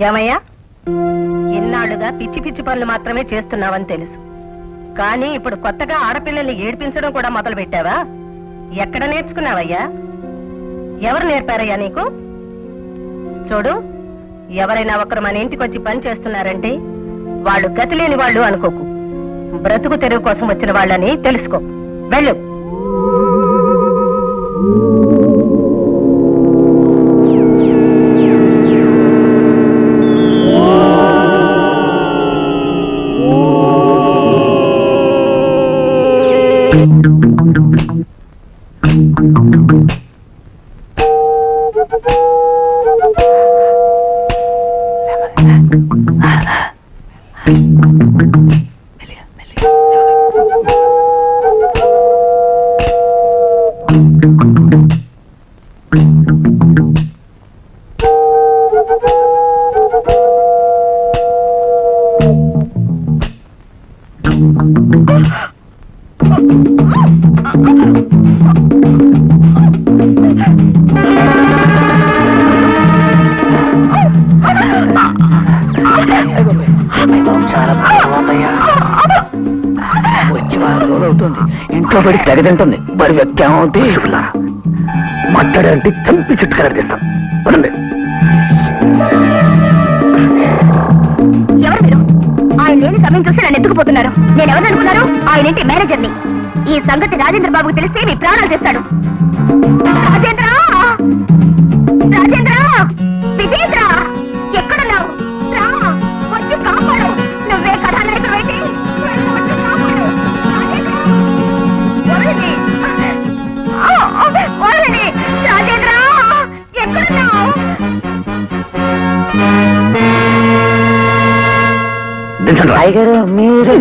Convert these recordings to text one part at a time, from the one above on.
ఏమయ్యా? ఇన్నాళ్ళుగా పిచ్చి పిచ్చి పనులు మాత్రమే చేస్తున్నావని తెలుసు. కానీ ఇప్పుడు కొత్తగా ఆడపిల్లల్ని ఏడిపించడం కూడా మొదలు పెట్టావా ఎక్కడ నేర్చుకున్నావయ్యా? ఎవరు నేర్పారయ్యా నీకు? చూడు ఎవరైనా ఒకరు మన ఇంటికి వచ్చి పని చేస్తున్నారంటే వాళ్ళు గతి లేని వాళ్ళు అనుకోకు. బ్రతుకు తెరువు కోసం వచ్చిన వాళ్ళని తెలుసుకో. వెళ్ళు. చాలా పడి తెగతింటుంది మరి వ్యక్తి మాట్లాడంటే చంపి చుట్టుకర తీస్తాం. పదండి. ఎవరు మీరు? ఆయన లేని సమయం చూసి నన్ను ఎత్తుకుపోతున్నారు. నేను ఎవరు అనుకున్నారు? ఆయన ఇంటి మేనేజర్ని ఈ సంగతి రాజేంద్ర బాబుకు తెలిస్తే మీ ప్రాణాలు చేస్తాడు రాజేంద్ర! రాయ్ గారు మీరు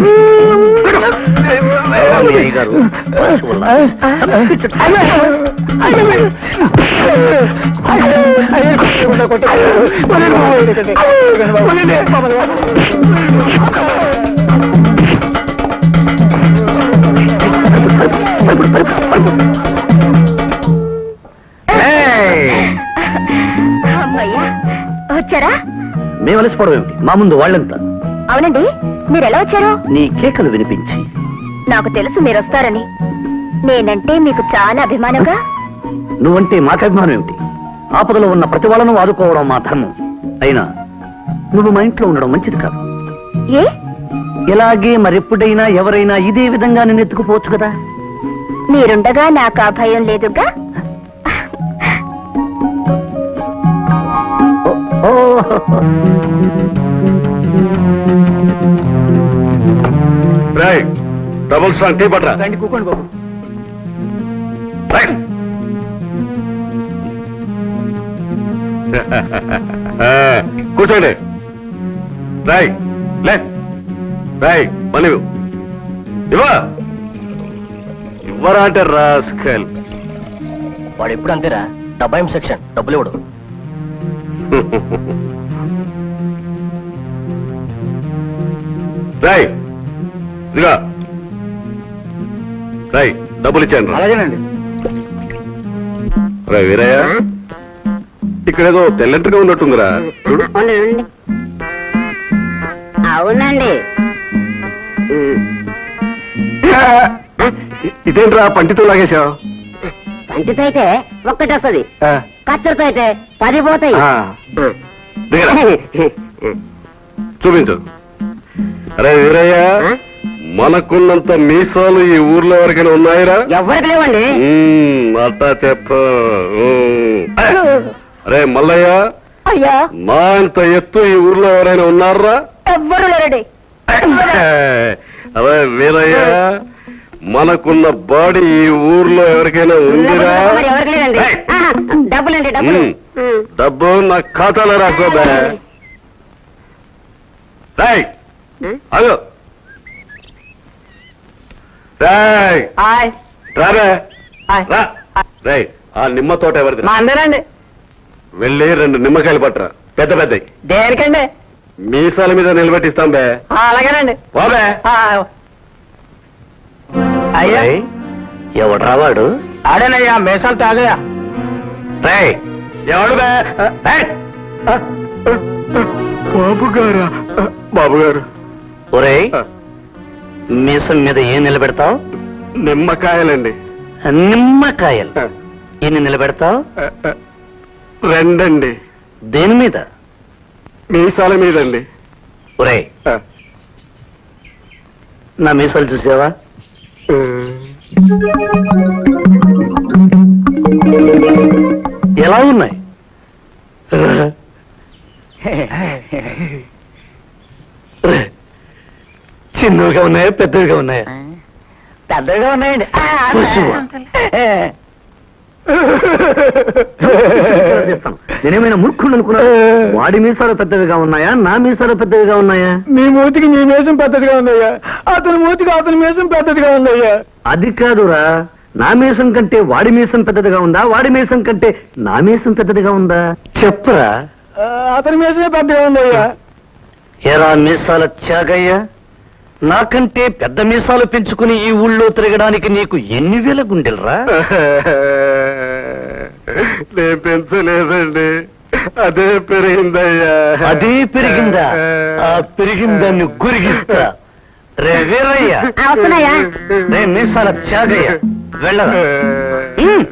అమ్మయ్యా వచ్చారా? మేము అలసిపోవడం ఏమిటి? మా ముందు వాళ్ళంతా? అవునండి మీరు ఎలా వచ్చారు? నీ కేకలు వినిపించి. నాకు తెలుసు మీరు వస్తారని నేనంటే మీకు చాలా అభిమానంగా? నువ్వంటే మాకు అభిమానం ఏమిటి? ఆపదలో ఉన్న ప్రతి వాళ్ళను ఆదుకోవడం మా ధర్మం. అయినా నువ్వు మా ఇంట్లో ఉండడం మంచిది కాదు. ఏ? ఇలాగే మరెప్పుడైనా ఎవరైనా ఇదే విధంగా నిన్ను ఎత్తుకుపోవచ్చు కదా? మీరుండగా నాకు ఆ భయం లేదుగా? ఓ, ఓ. డబుల్ స్ట్రాంగ్ టీ పట్రా రండి కూకోండి బాబు. కూర్చోండి. రాయ్ లే. రాయ్ మళ్ళీ. ఇవ్వ. ఇవ్వరా అంటే రాస్కల్. వాడు ఎప్పుడు అంతేరా? డబ్బాయి సెక్షన్? డబ్బులు ఇవ్వడు. రాయ్ ఇదిగా. రాయ్ డబ్బులు ఇచ్చాను రా. అలాగేనండి. రా వీరయ్య ఇక్కడేదో తెల్లంటిగా ఉన్నట్టుందిరా. చూడు. అవునండి. ఇదేంట్రా పంటితో లాగేశావు? పంటితో అయితే ఒక్కటి వస్తుంది కత్తెరతో అయితే పది పోతాయి. దిగరా. చూపించు. అరే వీరయ్య. మనకున్నంత మీసాలు ఈ ఊర్లో ఎవరికైనా ఉన్నాయిరా? ఎవరికి లేవండి. అట్టా చెప్ప. అరే మల్లయ్య. అయ్యా. నా ఇంత ఎత్తు ఈ ఊర్లో ఎవరైనా ఉన్నారా? ఎవ్వరు లేరండి. అదే వీరయ్య మనకున్న బాడీ ఈ ఊర్లో ఎవరికైనా ఉందిరా? డబ్బులండి డబ్బులు. డబ్బు నా ఖాతాలో రాకోబే రాయ్ మ్మ్. అదో రాయ్ హాయ్ రారా హాయ్ రా రాయ్ ఆ నిమ్మ తోట ఎవరిది మా అందరండి. వెళ్ళి రెండు నిమ్మకాయలు పట్టరా. పెద్ద పెద్ద దేనికండి? మీసాల మీద నిలబెట్టిస్తాం బే. అలాగేనండి. బాబే అయ్యా. ఎవడ్రా వాడు? ఆడేనయ్యా మేషాలు తాగయా రాయ్ ఎవడు బే? బాబు గారా బాబు గారు ఒరేయ్ మీసం మీద ఏం నిలబెడతావు? నిమ్మకాయలండి. నిమ్మకాయలు? ఎన్ని నిలబెడతావు? రెండండి. దేని మీద? మీసాల మీదండి. ఒరేయ్ నా మీసాలు చూసావా? ఎలా ఉన్నాయి? చిన్నవిగా ఉన్నాయా పెద్దవిగా ఉన్నాయా? పెద్దగా ఉన్నాయండి? నేనేమైనా మూర్ఖుడు అనుకున్నా వాడి మీసాలు పెద్దవిగా ఉన్నాయా నా మీసాలు పెద్దవిగా ఉన్నాయా? మీ మూతికి నీ మేసం పెద్దదిగా ఉందయ్యా. అతని మూతికి అతని మేసం పెద్దదిగా ఉందయ్యా. అది కాదురా. నా మీసం కంటే వాడి మీసం పెద్దదిగా ఉందా? వాడి మీసం కంటే నా మీసం పెద్దదిగా ఉందా? చెప్పరా. ఆ, అతని మేసమే పెద్దగా ఉందయ్యా. ఎరా మీసాల త్యాగయ్య. నాకంటే పెద్ద మీసాలు పెంచుకుని ఈ ఊళ్ళో తిరగడానికి నీకు ఎన్ని వేల గుండెలరా? నేను పెంచలేదండి. అదే పెరిగిందయ్యా. అదే పెరిగిందా? ఆ పెరిగిందాన్ని గురిగిస్తా. రే వీరయ్య. రే మీసాల త్యాగయ్య. వెళ్ళరా. ఉమ్.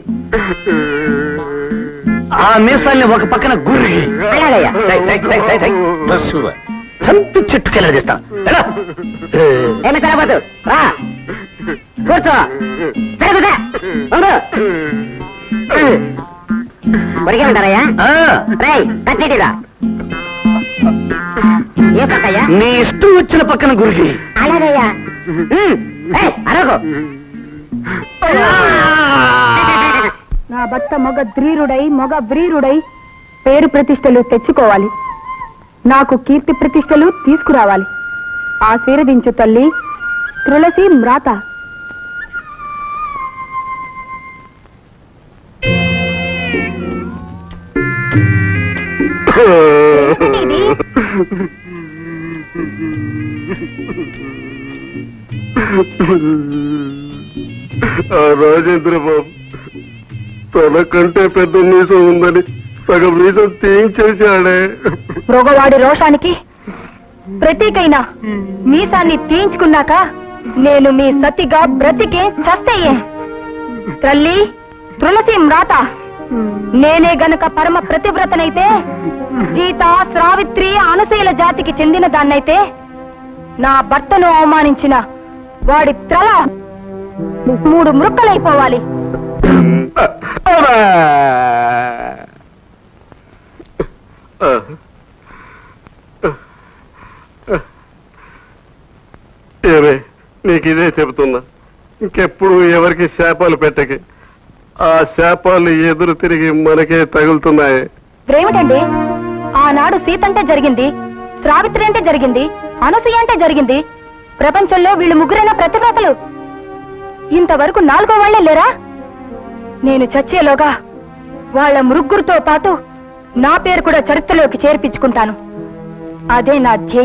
ఆ మీసాల్ని ఒక పక్కన గురిగి. టై, టై, టై, టై, టై. పశువ. చంపి చుట్టుకెళ్ళదీస్తా ఏమి సరబోతు రా. కూర్చో. సరిపోతా ఉండు. కొరికే ఉంటారయ్యా? రై కట్టేటిరా. ఏ పక్కయ్యా? నీ ఇష్టం వచ్చిన పక్కన గురిగి అలాగయ్యా. అరగో నా భర్త మగ ధ్రీరుడై మగ వ్రీరుడై పేరు ప్రతిష్టలు తెచ్చుకోవాలి. నాకు కీర్తి ప్రతిష్టలు తీసుకురావాలి. ఆశీర్వదించు తల్లి తులసి మ్రాత. ఆ రాజేంద్ర బాబు తనకంటే పెద్ద నీసం ఉందని సగం మీసం తీయించేశాడే మృగవాడి రోషానికి ప్రతీకైన మీసాన్ని తీయించుకున్నాక నేను మీ సతిగా బ్రతికే చస్తయ్యే తల్లి తులసి మ్రాత నేనే గనక పరమ ప్రతివ్రతనైతే సీత శ్రావిత్రి అనశీల జాతికి చెందిన దాన్నైతే నా భర్తను అవమానించిన వాడి త్రల మూడు మృక్కలైపోవాలి. ఏమే నీకు ఇదే చెబుతున్నా. ఇంకెప్పుడు ఎవరికి శాపాలు పెట్టకి. ఆ శాపాలు ఎదురు తిరిగి మనకే తగులుతున్నాయి. ఏమిటండి ఆనాడు సీత అంటే జరిగింది సావిత్రి అంటే జరిగింది అనసూయ అంటే జరిగింది. ప్రపంచంలో వీళ్ళు ముగ్గురైన ప్రతిభాతలు. ఇంతవరకు నాలుగో వాళ్ళే లేరా? నేను చచ్చేలోగా వాళ్ళ ముగ్గురుతో పాటు నా పేరు కూడా చరిత్రలోకి చేర్పించుకుంటాను. అదే నా ధ్యేయం.